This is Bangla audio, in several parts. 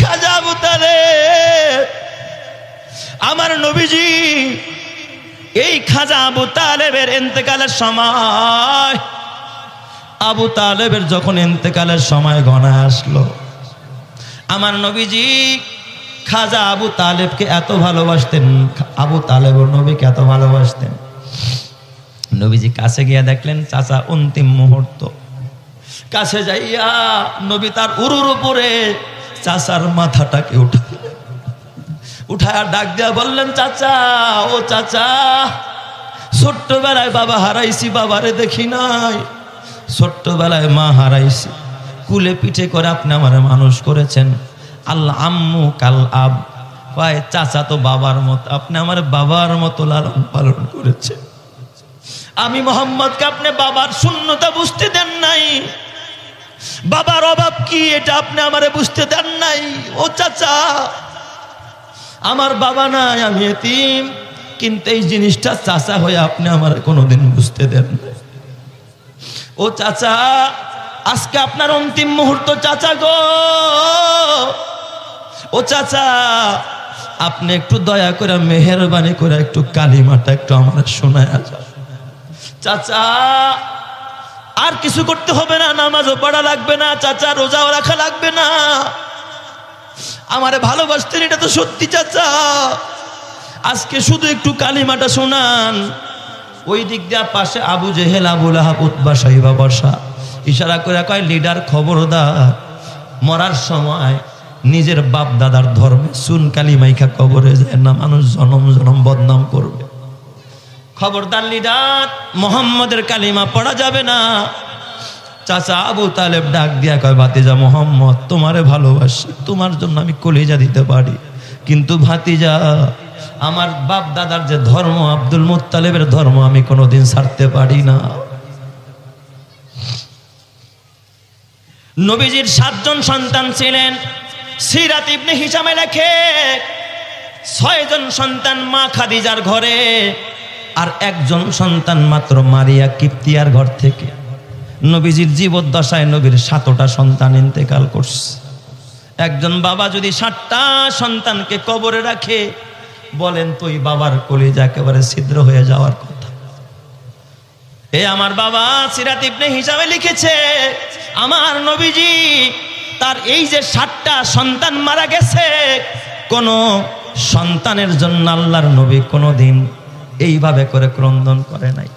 খাজা আমার নবীজি, এই খাজা আবু তালেবের এন্তেকালের সময়, আবু তালেবের যখন এন্তেকালের সময় গণা আসলো, আমার নবীজি খাজা আবু তালেবকে এত ভালোবাসতেন, আবু তালেব নবীকে এত ভালোবাসতেন। নবীজি কাছে গিয়া দেখলেন, চাচা, অন্তিম মুহূর্ত। কাছে যাইয়া নবী তার উরুর উপরে চাচার মাথাটাকে উঠা। উঠায় ডাক দিয়া বললেন, চাচা, ও চাচা, ছোট্টবেলায় বাবা হারাইছি, বাবারে দেখি নাই। ছোট্টবেলায় মা হারাইছি। কুলে পিঠে করে আপনি আমার মানুষ করেছেন। আল্লাহ আম্মু কাল আব। কয়, চাচা তো বাবার মতো, আপনি আমার বাবার মতো লালন পালন করেছেন। আমি মোহাম্মদকে আপনি বাবার শূন্যতা বুঝতে দেন নাই। বাবার অভাব কি এটা আপনি আমারে বুঝতে দেন নাই? ও চাচা, আমার বাবা নাই, আমি এতিম, কিন্তু এই জিনিসটা চাচা হয়ে আপনি আমার কোনোদিন বুঝতে দেন ও চাচা, আজকে আপনার অন্তিম মুহূর্ত চাচা গো। ও চাচা, আপনি একটু দয়া করে, মেহরবানি করে একটু কালিমাটা একটু আমার শোনায় চাচা আর কিছু করতে হবে না, নামাজও পড়া লাগবে না, চাচা রোজাও রাখা লাগবে না। আমারে ভালোবাসতেন, এটা তো সত্যি, চাচা। আজকে শুধু একটু কালিমাটা শোনান। ওই দিক দিয়া পাশে আবু জেহেল আবুল উৎবা সাহিবা, বর্ষা। ইশারা করে কয়, লিডার খবরদার, মরার সময় নিজের বাপ দাদার ধর্মে সুন কালিমাইখা কবরে যায় না, মানুষ জনম জনম বদনাম করবে। খবরদার লিডার মোহাম্মদের কালিমা পড়া যাবে না। চাচা আবু তালেব ডাক দিয়া কয়, ভাতিজা মোহাম্মদ, তোমারে ভালোবাসি, তোমার জন্য আমি কলিজা দিতে পারি। কিন্তু ভাতিজা, আমার বাপ দাদার যে ধর্ম, আব্দুল মুত্তালেবের ধর্ম আমি কোনোদিন ছাড়তে পারি না। নবীজির সাতজন সন্তান ছিলেন, সিরাত ইবনে হিসামে লেখে, ছয়জন সন্তান মা খাদিজার ঘরে। আর একজন সন্তান মাত্র মারিয়া কিপ্তিয়ার ঘর থেকে। নবীজির জীবদ্দশায় নবীর সাতটা সন্তান ইন্তেকাল করছে। একজন বাবা যদি সাতটা সন্তানকে কবরে রাখে, বলেন, তুই বাবার কলিজা একেবারে ছিদ্র হয়ে যাওয়ার কথা। এ আমার বাবা সিরাত ইবনে হিসাবে লিখেছে, আমার নবীজি তার এই যে সাতটা সন্তান মারা গেছে, কোন সন্তানের জন্য আল্লাহর নবী কোনো দিন এইভাবে করে ক্রন্দন করে নাই।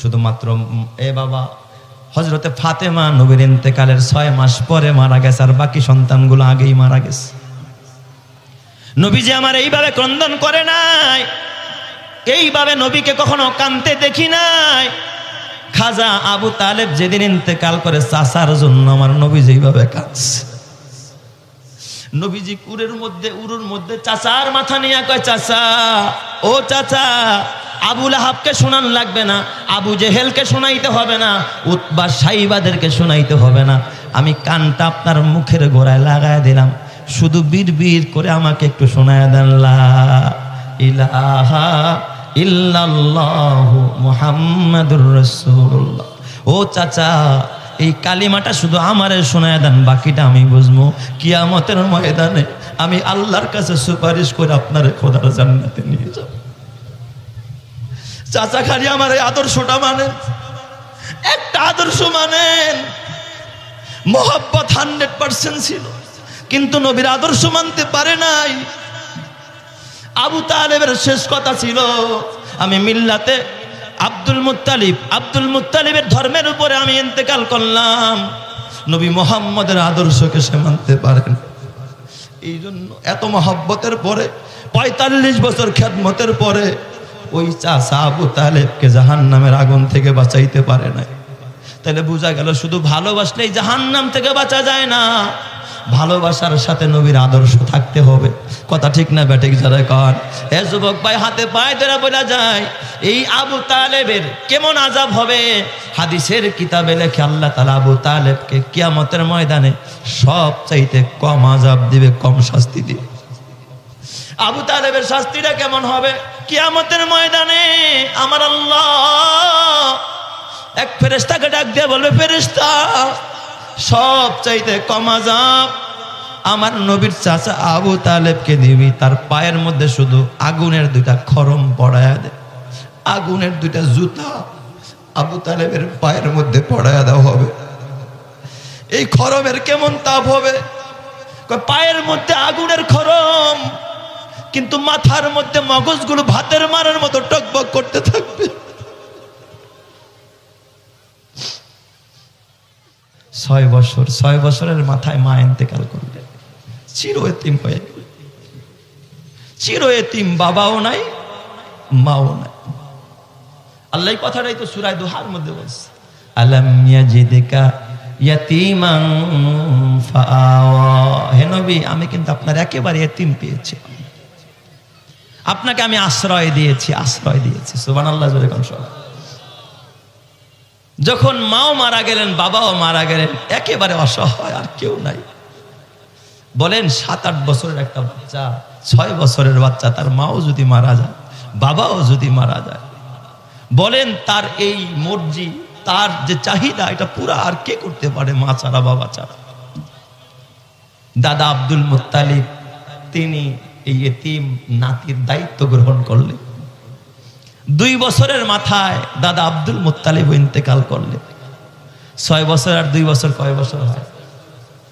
শুধুমাত্র এ বাবা হজরতে ফাতেমা নবীর ইন্তেকালের ছয় মাস পরে মারা গেছে, আর বাকি সন্তানগুলো আগেই মারা গেছে। নবীজি আমার এইভাবে ক্রন্দন করে নাই। এইভাবে নবীকে কখনো কানতে দেখি নাই। খাজা আবু তালেব যেদিন ইন্তেকাল করে চাষার জন্য আমার নবী যেইভাবে কাঁদছে। নবীজি কুরের মধ্যে, উরুর মধ্যে চাচার মাথা নিয়ে কয়, চাচা, ও চাচা আবুল আহাবকে শোনান লাগবে না, আবু জেহেলকে শোনাইতে হবে না উৎবা সাইবাদেরকে শোনাইতে হবে না। আমি কানটা আপনার মুখের গোড়ায় লাগায় দিলাম, শুধু বীর বীর করে আমাকে একটু শোনায় দেন ইলাহা ও চাচা, এই কালিমাটা শুধু আমারে শোনায় দেন, বাকিটা আমি বুঝব। কিয়ামতের ময়দানে আমি আল্লাহর কাছে সুপারিশ করে আপনার খোদার জান্নাতে নিয়ে যাব। চাচা খালি আমার এই আদর্শটা মানেন। একটা আদর্শ মানেন। মোহাব্বত হান্ড্রেড পার্সেন্ট ছিল। কিন্তু নবীর আদর্শ মানতে পারে নাই। আবু তালেবের শেষ কথা ছিল, আমি মিল্লাতে আব্দুল মুত্তালিব, আব্দুল মুত্তালিবের ধর্মের উপরে আমি ইন্তেকাল করলাম। নবী মোহাম্মদের আদর্শকে সে মানতে পারেন এই জন্য এত মহাব্বতের পরে, পঁয়তাল্লিশ বছর খ্যাতমতের পরে ওই চাষা আবু তালেবকে জাহান নামের আগুন থেকে বাঁচাইতে পারে নাই। তাহলে বোঝা গেল শুধু ভালোবাসলেই জাহান নাম থেকে বাঁচা যায় না। ভালোবাসার সাথে নবীর আদর্শ থাকতে হবে। কথা ঠিক না ব্যাটিক যারা কর এ যুবক ভাই, হাতে পায়ে ধরে বলা যায়, এই আবু তালেবের কেমন আজাব হবে? হাদিসের কিতাবে লেখে আল্লাহ তালা আবু তালেবকে কিয়ামতের ময়দানে সব চাইতে কম আজাব দিবে, কম শাস্তি দিবে। আবু তালেবের শাস্তিটা কেমন হবে? কিয়ামতের ময়দানে আমার আল্লাহ এক ফেরেস্তাকে ডাক দিয়ে বলবে ফেরেস্তা সব চাইতে কমা আজাব আমার নবীর চাচা আবু তালেবকে দিবি। তার পায়ের মধ্যে শুধু আগুনের দুইটা খরম পড়ায়া দে। আগুনের দুইটা জুতা আবু তালেবের পায়ের মধ্যে পড়ায়া দেওয়া হবে। এই খরমের কেমন তাপ হবে? পায়ের মধ্যে আগুনের খরম কিন্তু মাথার মধ্যে মগজগুলো ভাতের মারার মতো টকবক করতে থাকবে। ছয় বছর, ছয় বছরের মাথায় মা এতেকাল করলে চির এতিম হয়ে চির এতিম বাবাও নাই, মাও নাই। আল্লাহ কথাটাই তো সুরায় দোহার মধ্যে বলছে। আলাম ইয়াজিদিকা ইয়াতিমান ফাআওয়া। হে নবী, আমি কিন্তু আপনার একেবারে এতিম পেয়েছি। আপনাকে আমি আশ্রয় দিয়েছি আশ্রয় দিয়েছি। সুবান আল্লাহ যখন মাও মারা গেলেন, বাবাও মারা গেলেন, একেবারে অসহায়, আর কেউ নাই। বলেন, সাত আট বছরের একটা বাচ্চা, ছয় বছরের বাচ্চা, তার মাও যদি মারা যায়, বাবাও যদি মারা যায়, বলেন, তার এই মর্জি, তার যে চাহিদা, এটা পুরা আর কে করতে পারে, মা ছাড়া, বাবা ছাড়া? দাদা আব্দুল মুত্তালিব, তিনি এই এতিম নাতির দায়িত্ব গ্রহণ করলে। দুই বছরের মাথায় দাদা আব্দুল মোত্তালিব ইন্তেকাল করলে। ছয় বছর আর দুই বছর কয় বছর হয়?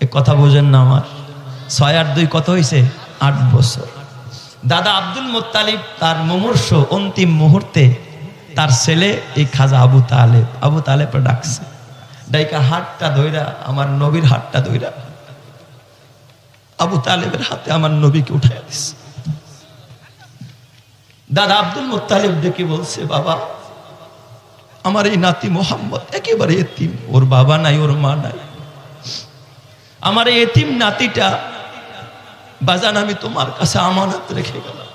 এ কথা বোঝেন না আমার। ছয় আর দুই কত হয়েছে আট বছর। দাদা আব্দুল মুত্তালিব তার মুমূর্ষ অন্তিম মুহূর্তে তার ছেলে এই খাজা আবু তালেব আবু তালেব ডাকছে। ডাইকা হাতটা ধইরা, আমার নবীর হাতটা ধইরা। আবু তালেবের হাতে আমার নবীকে উঠাইয়া দিচ্ছে দাদা আব্দুল মুত্তালিব ডেকে বলছে, বাবা, আমার এই নাতি মোহাম্মদ একেবারে এতিম। ওর বাবা নাই, ওর মা নাই। আমার এই এতিম নাতিটা বাজান, আমি তোমার কাছে আমানত রেখে গেলাম।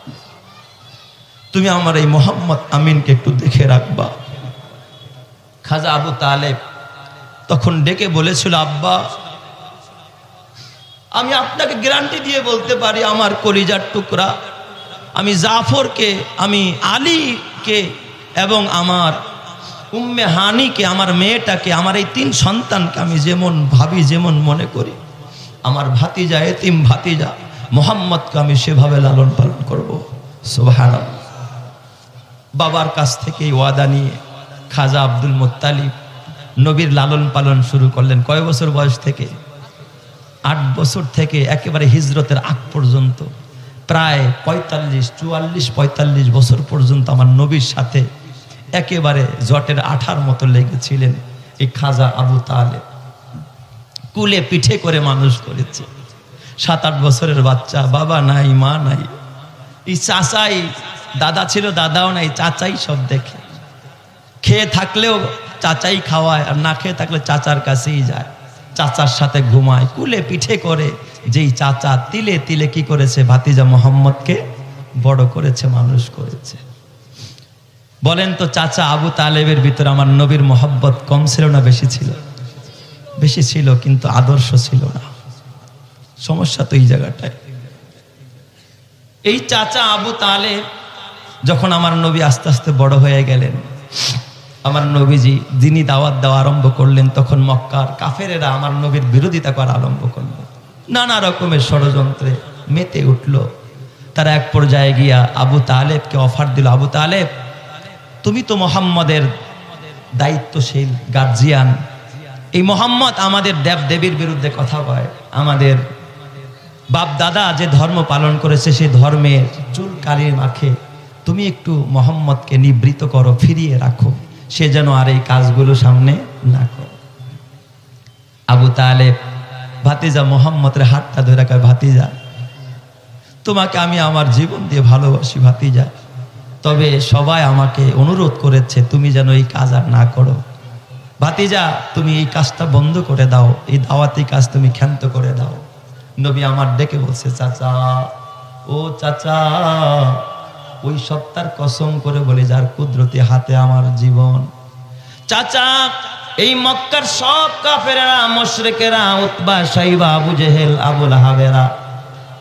তুমি আমার এই মোহাম্মদ আমিনকে একটু দেখে রাখবা। খাজা আবু তালেব তখন ডেকে বলেছিল, আব্বা আমি আপনাকে গ্যারান্টি দিয়ে বলতে পারি, আমার কলিজার টুকরা। আমি জাফরকে, আমি আলীকে এবং আমার উম্মে হানিকে, আমার মেয়েটাকে, আমার এই তিন সন্তানকে আমি যেমন ভাবি, যেমন মনে করি। আমার ভাতিজা, এতিম ভাতিজা, মোহাম্মদকে আমি সেভাবে লালন পালন করব। সোভান বাবার কাছ থেকে ওয়াদা নিয়ে খাজা আব্দুল মোত্তালিব নবীর লালন পালন শুরু করলেন। কয় বছর বয়স থেকে? আট বছর থেকে একেবারে হিজরতের আগ পর্যন্ত, প্রায় পঁয়তাল্লিশ, চুয়াল্লিশ, পঁয়তাল্লিশ বছর পর্যন্ত আমার নবীর সাথে একেবারে জটের আঠার মতো লেগেছিলেন এই খাজা আবু তালে কুলে পিঠে করে মানুষ করেছে। সাত আট বছরের বাচ্চা, বাবা নাই, মা নাই। এই চাচাই, দাদা ছিল, দাদাও নাই, চাচাই সব দেখে। খেয়ে থাকলেও চাচাই খাওয়ায়, আর না খেয়ে থাকলে চাচার কাছেই যায়। চাচার সাথে ঘুমায়, কুলে পিঠে করে। যেই চাচা তিলে তিলে কি করেছে? ভাতিজা মোহাম্মদকে বড় করেছে, মানুষ করেছে। বলেন তো, চাচা আবু তালেবের ভিতরে আমার নবীর মোহাব্বত কম ছিল না বেশি ছিল? বেশি ছিল, কিন্তু আদর্শ ছিল না। সমস্যা তো এই জায়গাটায়। এই চাচা আবু তালেব যখন আমার নবী আস্তে আস্তে বড় হয়ে গেলেন আমার নবীজি যিনি দাওয়াত দেওয়া আরম্ভ করলেন, তখন মক্কার কাফেরেরা আমার নবীর বিরোধিতা করা আরম্ভ করল। নানা রকমের ষড়যন্ত্রে মেতে উঠল। তারা এক পর্যায়ে গিয়া আবু তালেবকে অফার দিল, আবু তালেব, তুমি তো মোহাম্মদের দায়িত্বশীল গার্জিয়ান। এই মোহাম্মদ আমাদের দেব দেবীর বিরুদ্ধে কথা কয়। আমাদের বাপ দাদা যে ধর্ম পালন করেছে সেই ধর্মের চুল কালির মাখে তুমি একটু মোহাম্মদকে নিবৃত করো, ফিরিয়ে রাখো। সে যেন আর এই কাজগুলো সামনে না করে। আবু তালেব, ভাতিজা মোহাম্মদের হাতটা ধরে রাখায় ভাতিজা, তোমাকে আমি আমার জীবন দিয়ে ভালোবাসি ভাতিজা। তবে সবাই আমাকে অনুরোধ করেছে, তুমি যেন এই কাজ আর না করো। ভাতিজা, তুমি এই কাজটা বন্ধ করে দাও, এই দাওয়াতি কাজ তুমি ক্ষান্ত করে দাও। নবী আমার ডেকে বলছে, চাচা, ও চাচা ওই সত্তার কসম করে বলে, যার কুদরতি হাতে আমার জীবন। চাচা, এই মক্কার সব কাফেরা মশরেকেরা উৎবা সাইবা, আবু জেহেল আবুল হাবেরা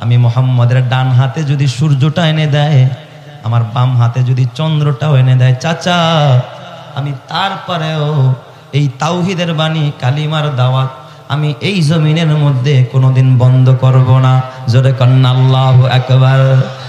আমি মোহাম্মদের ডান হাতে যদি সূর্যটা এনে দেয়, আমার বাম হাতে যদি চন্দ্রটাও এনে দেয়, চাচা, আমি তারপরেও এই তাওহিদের বাণী, কালিমার দাওয়াত, আমি এই জমিনের মধ্যে কোনোদিন বন্ধ করব না। জোরে কন্যা আল্লাহ একবার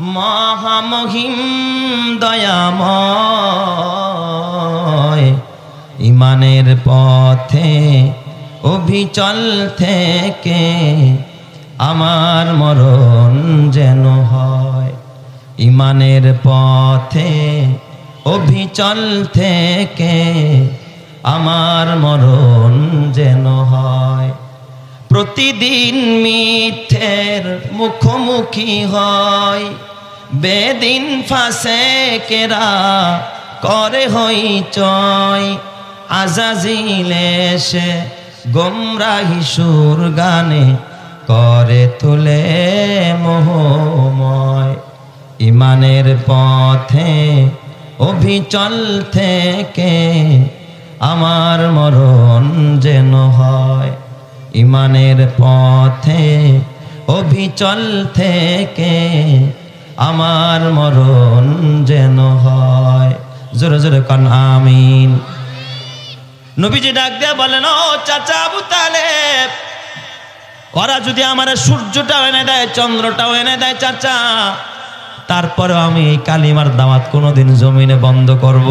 মহামহিম দয়াময়। ইমানের পথে, অভিচল থেকে আমার মরণ যেন হয়। ইমানের পথে, অভিচল থেকে আমার মরণ যেন হয়। প্রতিদিন মিথ্যের মুখোমুখি হয়। বেদিন ফাঁসে কেরা করে হই চয়। আজাজিলে সে গোমরাহি সুর গানে করে তুলে মোহময়। ইমানের পথে, অভিচল থেকে আমার মরণ যেন হয়। ইমানের পথে অভিচল থেকে আমার মরণ যেন হয়। জোরে জোরে কন, আমিন। নবীজি ডাক দিয়া বলেন, ও চাচা আবু তালেব, ওরা যদি আমার সূর্যটাও এনে দেয়, চন্দ্রটাও এনে দেয় চাচা, তারপরেও আমি এই কালিমার দাওয়াত কোনোদিন জমিনে বন্ধ করব,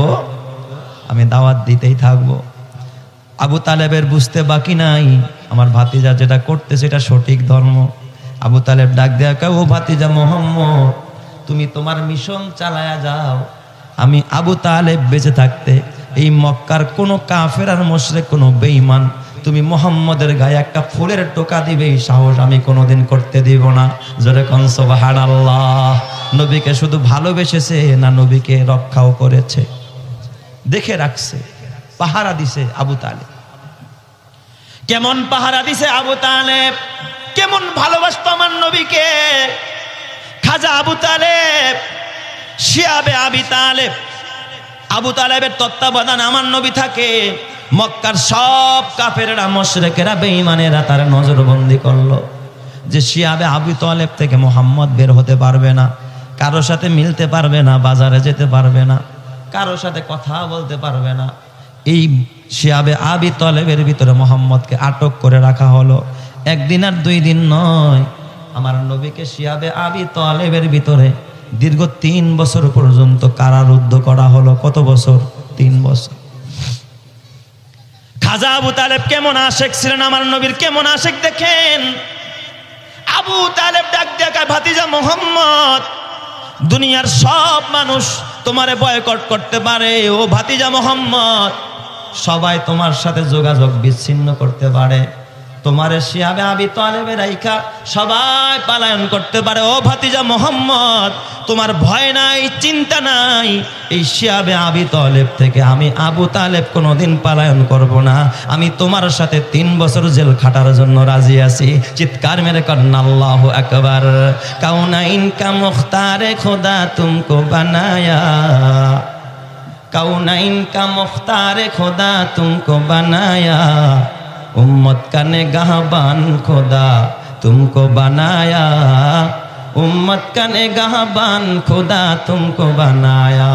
আমি দাওয়াত দিতেই থাকব। আবু তালেবের বুঝতে বাকি নাই। আমার ভাতিজা যেটা করতে সেটা সঠিক ধর্ম। আবু তালেব ডাক দেয়া কে, ও ভাতিজা মোহাম্মদ, তুমি তোমার মিশন চালায়া যাও। আমি আবু তালেব বেঁচে থাকতে, এই মক্কার কোনো কাফের আর মোশরে কোনো বেঈমান, তুমি মোহাম্মদের গায়ে একটা ফুলের টোকা দিবে, এই সাহস আমি কোনোদিন করতে দিব না। জোরে কনসবাহার আল্লাহ নবীকে শুধু ভালোবেসেছে না নবীকে রক্ষাও করেছে। দেখে রাখছে। পাহারা দিছে আবু তালেব। কেমন পাহারা দিছে আবু তালেব? কেমন ভালোবাসতো আমার নবীকে? খাজা আবু তালেব, শিয়াবে আবি তালেব। আবু তালেবের তত্ত্বাবধান আমার নবী থাকে। মক্কার সব কাফেরেরা, মশরেকেরা, বেঈমানেরা তার নজরবন্দি করল যে শিয়াবে আবু তালেব থেকে মোহাম্মদ বের হতে পারবে না, কারও সাথে মিলতে পারবে না, বাজারে যেতে পারবে না, কারও সাথে কথা বলতে পারবে না। এই শিয়াবে আবি তলেবের ভিতরে মোহাম্মদকে আটক করে রাখা হলো। একদিন আর দুই দিন নয়, আমার নবীকে শিয়াবে আবি তলেবের ভিতরে দীর্ঘ তিন বছর পর্যন্ত কারারুদ্ধ করা হলো। কত বছর? তিন বছর। খাজা আবু তালেব কেমন আশেক ছিলেন? আমার নবীর কেমন আশেক দেখেন। আবু তালেব ডাক দেখায় ভাতিজা মোহাম্মদ, দুনিয়ার সব মানুষ তোমারে বয়কট করতে পারে। ও ভাতিজা মোহাম্মদ সবাই তোমার সাথে যোগাযোগ বিচ্ছিন্ন করতে পারে। তোমারে শিয়াবে আবি তালেবে রাইখা সবাই পালায়ন করতে পারে। ও ভাতিজা মোহাম্মদ, তোমার ভয় নাই, চিন্তা নাই। এই শিয়াবে আবি তালেব থেকে আমি আবু তালেব কোনোদিন পালায়ন করব না। আমি তোমার সাথে তিন বছর জেল খাটার জন্য রাজি আছি। চিৎকার মেরে কন্না আল্লাহ একবার কাউনাইন কা মুখতারে খোদা তুমকো বানায়া। काउनाइन का मुख्तार खुदा तुमको बनाया उम्मत का निगाहबान खुदा तुमको बनाया उम्मत का निगाहबान खुदा तुमको बनाया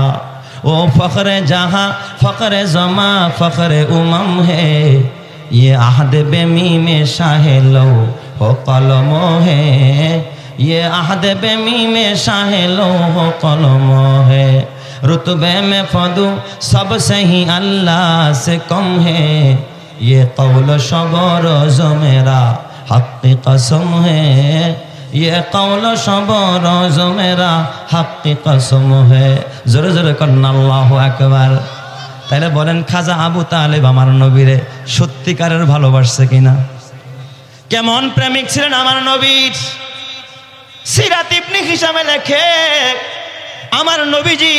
ओ फ़ख्र जहाँ फ़ख्र जमा फ़ख्र उमम है ये आहद बेमी में शाह लो हो कलमो है ये आहद बेमी में शाह लो हो कलमो है रुतबे में फदू सबसे ही अल्लाह से कम है ये कौल शबर जो मेरा हक कसम है ये कौल शबर जो मेरा हक कसम है জোরে জোরে কন্যা আল্লাহ একবার তাইলে বলেন খাজা আবু তালেব আমার নবীরে সত্যিকারের ভালোবাসছে কিনা কেমন প্রেমিক ছিলেন আমার নবীর সিরাত ইবনি হিসাবে লেখে আমার নবীজি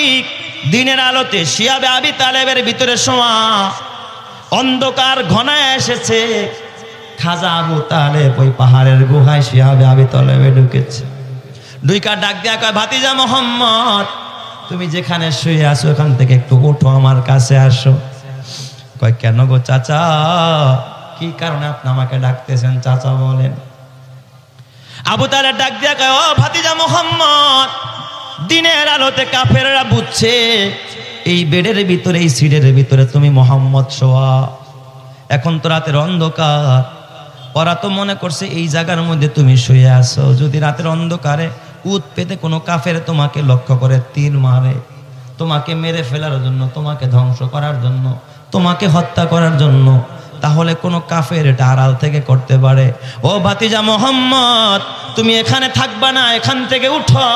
দিনের আলোতে শিয়াবে আবি তালেবের ভিতরে শোয়া, অন্ধকার ঘনায় এসেছে। খাজা আবু তালেব ওই পাহাড়ের গুহায় শিয়াবে আবি তালেবে ঢুকেছে। দুই কার ডাক দেয়া কয়, ভাতিজা মোহাম্মদ, তুমি যেখানে শুয়ে আসো ওখান থেকে একটু ওঠো আমার কাছে আসো। কয়, কেন গো চাচা? কি কারণে আপনি আমাকে ডাকতেছেন? চাচা বলেন। আবু তালেব ডাক দিয়া কয়, ও ভাতিজা মোহাম্মদ দিনের আলোতে কাফেররা বুঝছে, এই বেডের ভিতরে, এই সিটের ভিতরে তুমি মোহাম্মদ সোয়া। এখন তো রাতের অন্ধকার। ওরা তো মনে করছে এই জায়গার মধ্যে তুমি শুয়ে আসো যদি রাতের অন্ধকারে উত পেতে কোনো কাফের তোমাকে লক্ষ্য করে, তীর মারে, তোমাকে মেরে ফেলার জন্য, তোমাকে ধ্বংস করার জন্য, তোমাকে হত্যা করার জন্য তাহলে কোনো কাফের এটা আড়াল থেকে করতে পারে। ও ভাতিজা মোহাম্মদ, তুমি এখানে থাকবা না, এখান থেকে উঠো।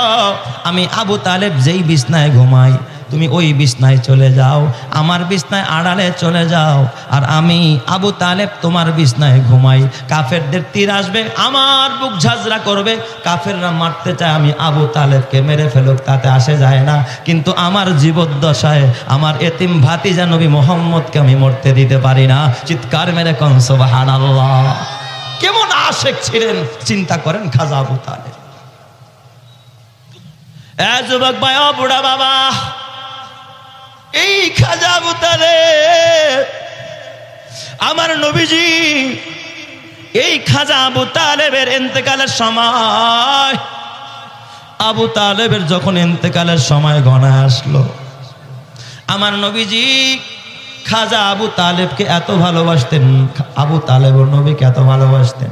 আমি আবু তালেব যেই বিছনায় ঘুমাই তুমি ওই বিছনায় চলে যাও, আমার বিছনায় আড়ালে চলে যাও, আর আমি আবু তালেব তোমার বিছনায় ঘুমাই। কাফেরদের তীর আসবে, আমার বুক ঝাঁঝরা করবে। কাফেররা মারতে চায়, আমি আবু তালেবকে মেরে ফেলুক, তাতে আসে যায় না। কিন্তু আমার জীবদ্দশায় আমার এতিম ভাতিজা নবী মোহাম্মদকে আমি মরতে দিতে পারি না। চিৎকার মেরে কনসবাহান আল্লাহ কেমন আশেক ছিলেন, চিন্তা করেন খাজা আবু তালেব। যুবক ভাই বুড়া বাবা এই খাজা আবু তালেব আমার নবীজি, এই খাজা আবু তালেবের এতেকালের সময়, আবু তালেবের যখন এতেকালের সময় গণা আসলো, আমার নবীজি খাজা আবু তালেবকে এত ভালোবাসতেন, আবু তালেব নবীকে এত ভালোবাসতেন।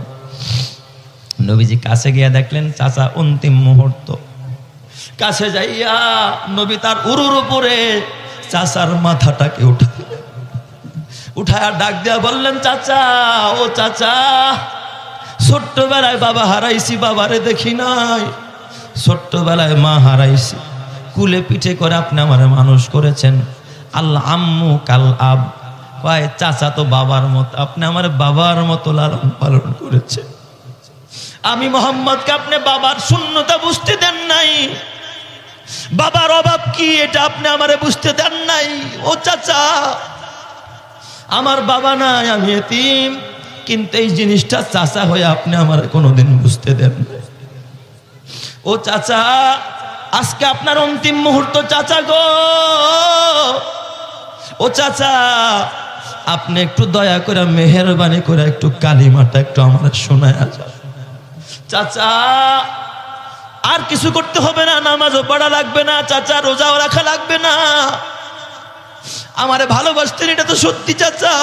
নবীজি কাছে গিয়া দেখলেন, চাচা, অন্তিম মুহূর্ত। কাছে যাইয়া নবী তার উরুর উপরে চাচার মাথাটাকে উঠা। উঠায় ডাক দিয়া বললেন, চাচা, ও চাচা, ছোট্টবেলায় বাবা হারাইছি, বাবারে দেখি নাই। ছোট্টবেলায় মা হারাইছি। কুলে পিঠে করে আপনি আমার মানুষ করেছেন। আল্লাহ আম্মু কাল আব। কয়, চাচা তো বাবার মতো, আপনি আমার বাবার মতো লালন পালন করেছেন। আমি মোহাম্মদকে আপনি বাবার শূন্যতা বুঝতে দেন নাই। বাবার অভাব কি এটা আপনি আমারে বুঝতে দেন নাই? ও চাচা, আমার বাবা নাই, আমি এতিম, কিন্তু এই জিনিসটা চাচা হয়ে আপনি আমার কোনোদিন বুঝতে দেন। ও চাচা, আজকে আপনার অন্তিম মুহূর্ত চাচা গো। ও চাচা, আপনি একটু দয়া করে, মেহরবানি করে একটু কালিমাটা একটু আমার শোনায় চাচা আর কিছু করতে হবে না, নামাজও পড়া লাগবে না, চাচা রোজাও রাখা লাগবে না। আমারে ভালোবাসতেন, এটা তো সত্যি, চাচা।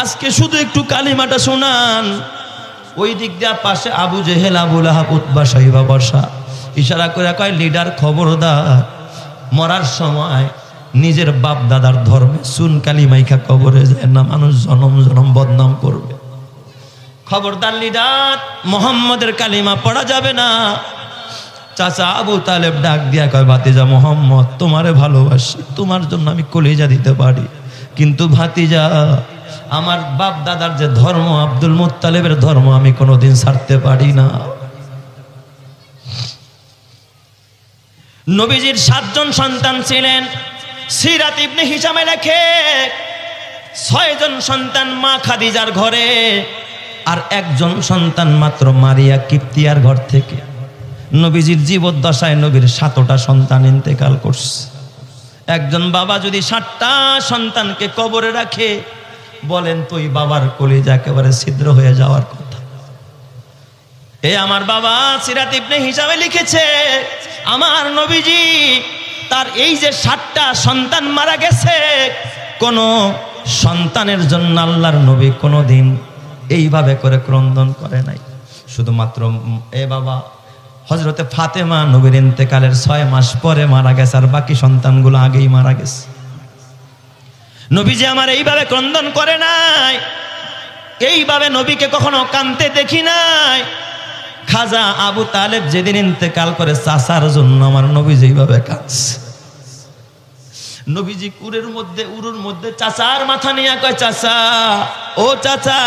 আজকে শুধু একটু কালিমাটা শোনান। ওই দিক দিয়া পাশে আবু জেহেল আবুল আহাব উতবা, সাহিবা বসা ইশারা করে কয়, লিডার খবরদার, মরার সময় নিজের বাপ দাদার ধর্মে সুন কালিমাইখা কবরে যায় না, মানুষ জনম জনম বদনাম করবে। খবরদার লিডার, মোহাম্মদের কালিমা পড়া যাবে না। চাচা আবু তালেব ডাক দিয়া কয়, ভাতিজা মোহাম্মদ, তোমারে ভালোবাসি, তোমার জন্য আমি কলিজা দিতে পারি। কিন্তু ভাতিজা, আমার বাপ দাদার যে ধর্ম, আব্দুল মুত্তালেবের ধর্ম আমি কোনোদিন ছাড়তে পারি না। নবীজির সাতজন সন্তান ছিলেন, সিরাত ইবনে হিসামে লেখে, ছয়জন সন্তান মা খাদিজার ঘরে। আর একজন সন্তান মাত্র মারিয়া কিপ্তিয়ার ঘর থেকে। নবীজির জীবদ্দশায় নবীর সাতটা সন্তান ইন্তেকাল করছে। একজন বাবা যদি ষাটটা সন্তানকে কবরে রাখে, বলেন, তুই বাবার কলিজা একেবারে ছিদ্র হয়ে যাওয়ার কথা। এ আমার বাবা সিরাত ইবনে হিসাবে লিখেছে, আমার নবীজি তার এই যে সাতটা সন্তান মারা গেছে, কোন সন্তানের জন্য আল্লাহর নবী কোনো দিন এইভাবে করে ক্রন্দন করে নাই। শুধুমাত্র এ বাবা হজরতে ফাতেমা নবীর ইন্তেকালের ছয় মাস পরে মারা গেছে, আর বাকি সন্তানগুলো আগেই মারা গেছে। নবীজি আমার এইভাবে ক্রন্দন করে নাই। এইভাবে নবীকে কখনো কানতে দেখি নাই। খাজা আবু তালেব যেদিন ইন্তেকাল করে চাষার জন্য আমার নবী যেইভাবে কাঁদছে। নবীজি কুরের মধ্যে, উরুর মধ্যে চাচার মাথা নিয়ে কয়, চাচা, ও চাচা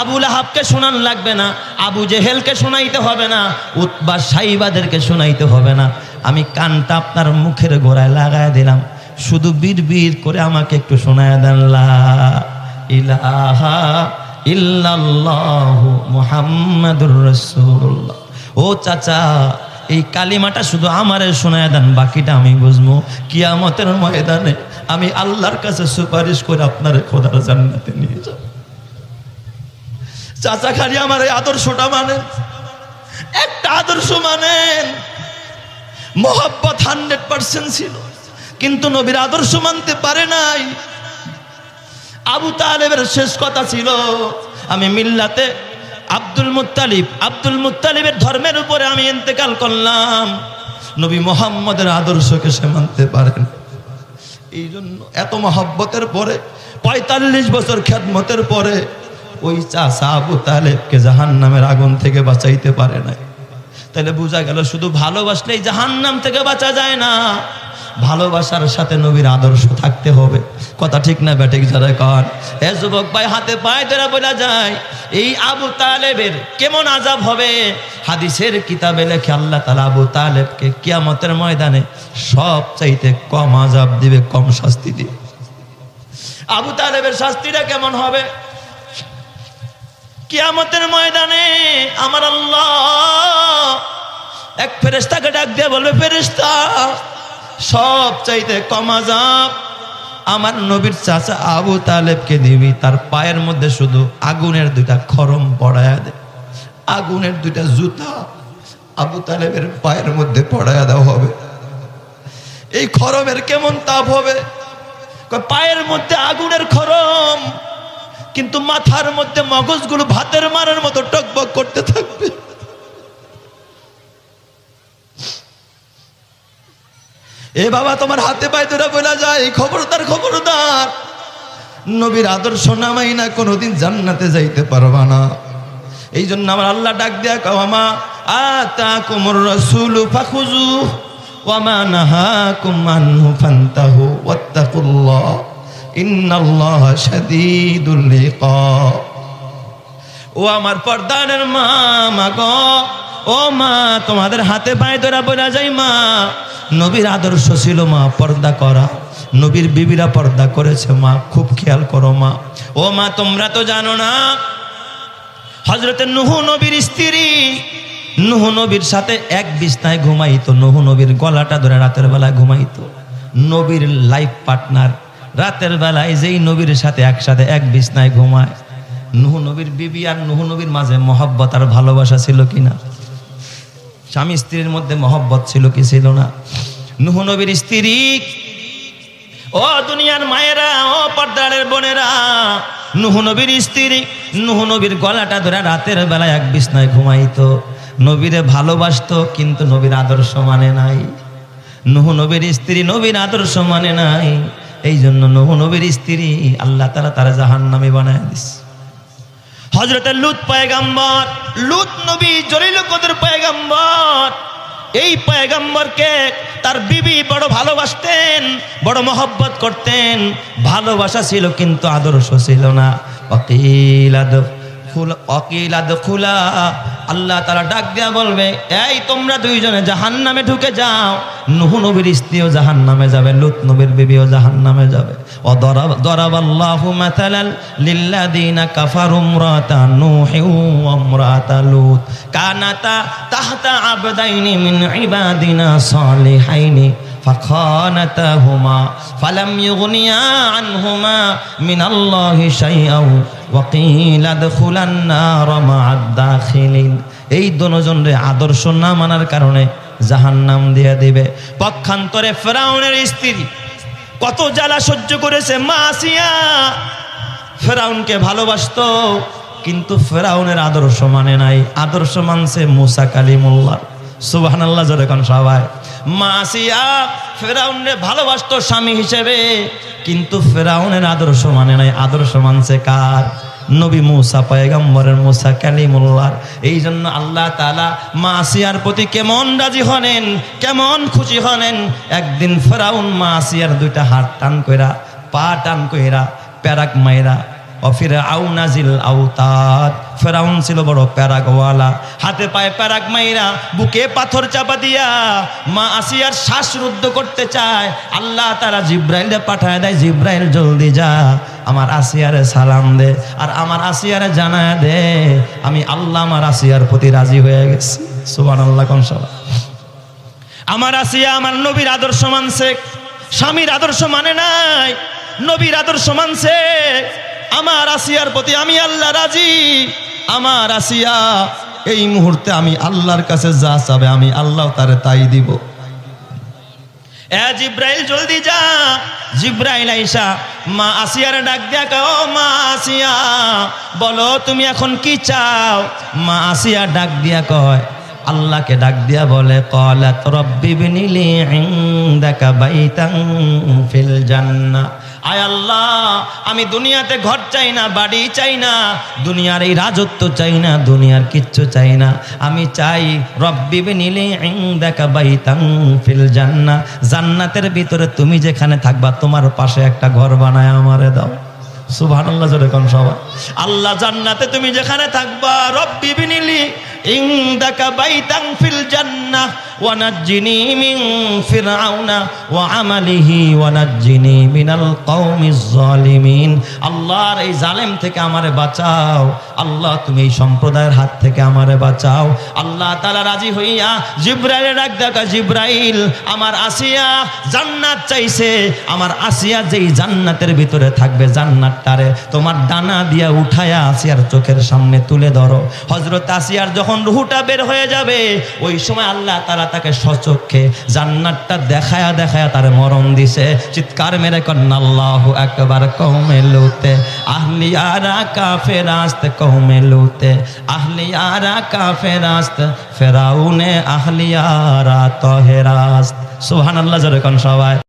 আবুল আহাবকে শোনান লাগবে না, আবু জেহেলকে শোনাইতে হবে না উৎবা সাইবাদেরকে শোনাইতে হবে না। আমি কানটা আপনার মুখের গোড়ায় লাগায় দিলাম, শুধু বীর বীর করে আমাকে একটু শোনায় দেন ইলাহা ইল্লাল্লাহু ও চাচা, এই কালিমাটা শুধু আমারে শোনায় দেন, বাকিটা আমি বুঝব। কিয়ামতের ময়দানে আমি আল্লাহর কাছে সুপারিশ করে আপনার খোদার জান্নাতে নিয়ে যাব। চাচা খালি আমার এই আদর্শটা মানেন একটা আদর্শ মানেন মোহাব্বত হান্ড্রেড পার্সেন্ট ছিল, কিন্তু নবীর আদর্শ মানতে পারে নাই। আবু তালেবের শেষ কথা ছিল, আমি মিল্লাতে আব্দুল মুত্তালিব, আব্দুল মুত্তালিবের ধর্মের উপরে আমি ইন্তেকাল করলাম। নবী মোহাম্মদের আদর্শকে সে মানতে পারেন এই জন্য এত মহাব্বতের পরে, পঁয়তাল্লিশ বছর খ্যাতমতের পরে ওই চাষা আবু তালেবকে জাহান নামের আগুন থেকে বাঁচাইতে পারে নাই। তাহলে বোঝা গেল শুধু ভালোবাসলেই জাহান নাম থেকে বাঁচা যায় না। ভালোবাসার সাথে নবীর আদর্শ থাকতে হবে। কথা ঠিক না ব্যাটিক যারা কর এ যুবক ভাই, হাতে পায়ে ধরে বলা যায়, এই আবু তালেবের কেমন আজাব হবে? হাদিসের কিতাবে লেখে আল্লাহ তালা আবু তালেবকে কিয়ামতের ময়দানে সব চাইতে কম আজাব দিবে, কম শাস্তি দিবে। আবু তালেবের শাস্তিটা কেমন হবে? কিয়ামতের ময়দানে আমার আল্লাহ এক ফেরেস্তাকে ডাক দিয়ে বলবে ফেরেস্তা সব চাইতে কমা যাপ আমার নবীর চাচা আবু তালেবকে দিবি। তার পায়ের মধ্যে শুধু আগুনের দুইটা খরম পড়ায়া দে। আগুনের দুইটা জুতা আবু তালেবের পায়ের মধ্যে পড়ায়া দেওয়া হবে। এই খরমের কেমন তাপ হবে? পায়ের মধ্যে আগুনের খরম কিন্তু মাথার মধ্যে মগজগুলো ভাতের মারার মতো টকবক করতে থাকবে। এ বাবা, তোমার হাতে পায়ে তোরা বলা যায়, খবরদার খবরদার। নবীর আদর্শ নামাই না, কোনোদিন জান্নাতে যাইতে পারবা না। এই জন্য আমার আল্লাহ ডাক দেয়া কামা আতা কুমর রসুল ফাখুজু ওয়ামা নাহাকুম আনহু ফান্তাহু, ওয়াত্তাকুল্লাহ। ইন্নাল্লাহ শাদীদুল ইকাব ও আমার পর্দানের মা মা গো। ও মা, তোমাদের হাতে পায়ে ধরা বলা যায়, মা। নবীর আদর্শ ছিল, মা, পর্দা করা। নবীর বিবিরা পর্দা করেছে, মা। খুব খেয়াল করো, মা। ও মা, তোমরা তো জানো না হজরতের নুহু নবীর স্ত্রী। নুহু নবীর সাথে এক বিছনায় ঘুমাইতো। নুহু নবীর গলাটা ধরে রাতের বেলায় ঘুমাইতো। নবীর লাইফ পার্টনার রাতের বেলায় যেই নবীর সাথে একসাথে এক বিছনায় ঘুমায়, নুহু নবীর বিবি আর নুহু নবীর মাঝে মহব্বত আর ভালোবাসা ছিল কিনা? স্বামী স্ত্রীর মধ্যে মহব্বত ছিল কি ছিল না? নুহু নবীর স্ত্রী, ও দুনিয়ার মায়েরা, ও পর্দারের বোনেরা, নুহু নবীর স্ত্রী, নুহু নবীর গলাটা ধরে রাতের বেলায় এক বিছনায় ঘুমাইতো। নবীরে ভালোবাসতো, কিন্তু নবীর আদর্শ মানে নাই। নুহু নবীর স্ত্রী নবীর আদর্শ মানে নাই। এই জন্য নবনবীর নবীর স্ত্রী আল্লাহ তারা তারা জাহান নামে বানায় দিস। হজরতের লুত পায়গাম্বর, লুত নবী জলিল কদর পায়গাম্বর, এই পায়গাম্বরকে তার বিবি বড় ভালোবাসতেন, বড় মহব্বত করতেন, ভালোবাসা ছিল কিন্তু আদর্শ ছিল না। অকিলাদ খুলা আল্লাহ তারা ডাক দেয়া বলবে, এই তোমরা দুইজনে জাহান নামে ঢুকে যাও। নুহু নবীর স্ত্রীও জাহান নামে যাবে, লুত নবীর বিবিও জাহান নামে যাবে ও দরাবাল্লাহু মাতালাল লিল্লাযীনা কাফারু ইমরাতা নূহিউ ইমরাতা লুত। কানাতা তাহতা আবদাইনি মিন ইবাদিনা সালিহাইনি। فخانتاهما فلم يغنيا عنهما من الله شيئا وقيل ادخلا النار مع الداخلين এই দুজনের আদর্শ না মানার কারণে জাহান্নাম দিয়ে দিবে পক্ষান্তরে ফেরাউনের স্ত্রী কত জ্বালা সহ্য করেছে মা আসিয়া ফেরাউনকে ভালোবাসতো কিন্তু ফেরাউনের আদর্শ মানে নাই আদর্শ মানছে মুসা কালিমুল্লাহ সুবাহ আল্লাহ যখন সবাই মা আসিয়া ফেরাউনের ভালোবাসতো স্বামী হিসেবে, কিন্তু ফেরাউনের আদর্শ মানে নাই। আদর্শ মানছে কার? নবী মুসা, পয়গম্বরের মুসা কালিমুল্লাহ। এই জন্য আল্লাহ তালা মা আসিয়ার প্রতি কেমন রাজি হলেন, কেমন খুশি হলেন। একদিন ফেরাউন মাসিয়ার দুইটা হাত টান কইরা, পা টান কইরা, প্যারাক মাইরা অফিরে আউনাজিল আউতাদ ফেরাউন ছিল বড় প্যারাগওয়ালা হাতে পায়ে প্যারাগ মাইরা বুকে পাথর চাপা দিয়া মা আসিয়ার শ্বাস রুদ্ধ করতে চায়। আল্লাহ তারা জিব্রাইলে পাঠায় দেয়, জিব্রাইল, জলদি যা। আমার আসিয়ারে সালাম দে। আর আমার আসিয়ারে জানায় দে, আমি আল্লাহ আমার আসিয়ার প্রতি রাজি হয়ে গেছি। সুবান আল্লাহ কোন সবাই আমার আসিয়া আমার নবীর আদর্শ মানছে। স্বামীর আদর্শ মানে নাই। নবীর আদর্শ মানছে। আসিয়ার প্রতি আমি আল্লাহ রাজি। আমার আসিয়া এই মুহূর্তে আমি আল্লাহর কাছে যা চাবে আমি আল্লাহ তারে তাই দিব। জিব্রাইল, জলদি যা। জিব্রাইল আইসা, মা আসিয়ার ডাক দিয়া ও মা আসিয়া, বলো তুমি এখন কি চাও? মা আসিয়া ডাক দিয়া কয়, আল্লাহকে ডাক দিয়া বলে, কলাত রব্বি বিনিলি ইনদাকা বাইতান ফিল জান্নাহ। আয় আল্লাহ, আমি দুনিয়াতে ঘর চাই না, বাড়ি চাই না, দুনিয়ার এই রাজত্ব চাই না, দুনিয়ার কিচ্ছু চাই না। আমি চাই রব্বি বিনিলি ইনদাকা বাইতান ফিল জান্না জান্নাতের ভিতরে তুমি যেখানে থাকবা, তোমার পাশে একটা ঘর বানায় আমারে দাও। সুবহানাল্লাহ, জোরে কোন সবাই। আল্লাহ, জান্নাতে তুমি যেখানে থাকবা, রব্বি বিনিলি ইনদাকা বাইতান ফিল জান্নাহ মিন ফিরআউনা, ওয়া মিনাল কওমিজ জালিমিন। আল্লাহর এই জালেম থেকে আমারে বাঁচাও। আল্লাহ, তুমি এই সম্প্রদায়ের হাত থেকে আমারে বাঁচাও। আল্লাহ তাআলা রাজি হইয়া জিব্রাইলের ডাক দেখা, জিব্রাইল, আমার আসিয়া জান্নাত চাইছে। আমার আসিয়া যেই জান্নাতের ভিতরে থাকবে জান্নাতটারে তোমার ডানা দিয়া উঠায়া আসিয়ার চোখের সামনে তুলে ধরো। হজরত আসিয়ার যখন রুহুটা বের হয়ে যাবে, ওই সময় আল্লাহ তারা তাকে সচক্ষে জান্নাতটা দেখায়া দেখায়া তার মরণ দিছে। চিৎকার মেরে কন্যা, আল্লাহ একবার কৌমে লুতে আহলিয়ারা কাফে রাস্ত কৌমে লুতে আহলিয়ারা কাফে রাস্ত ফেরাউনে আহলিয়ারা তহেরাস্ত সুবহানাল্লাহ, জোরে কোন সবাই।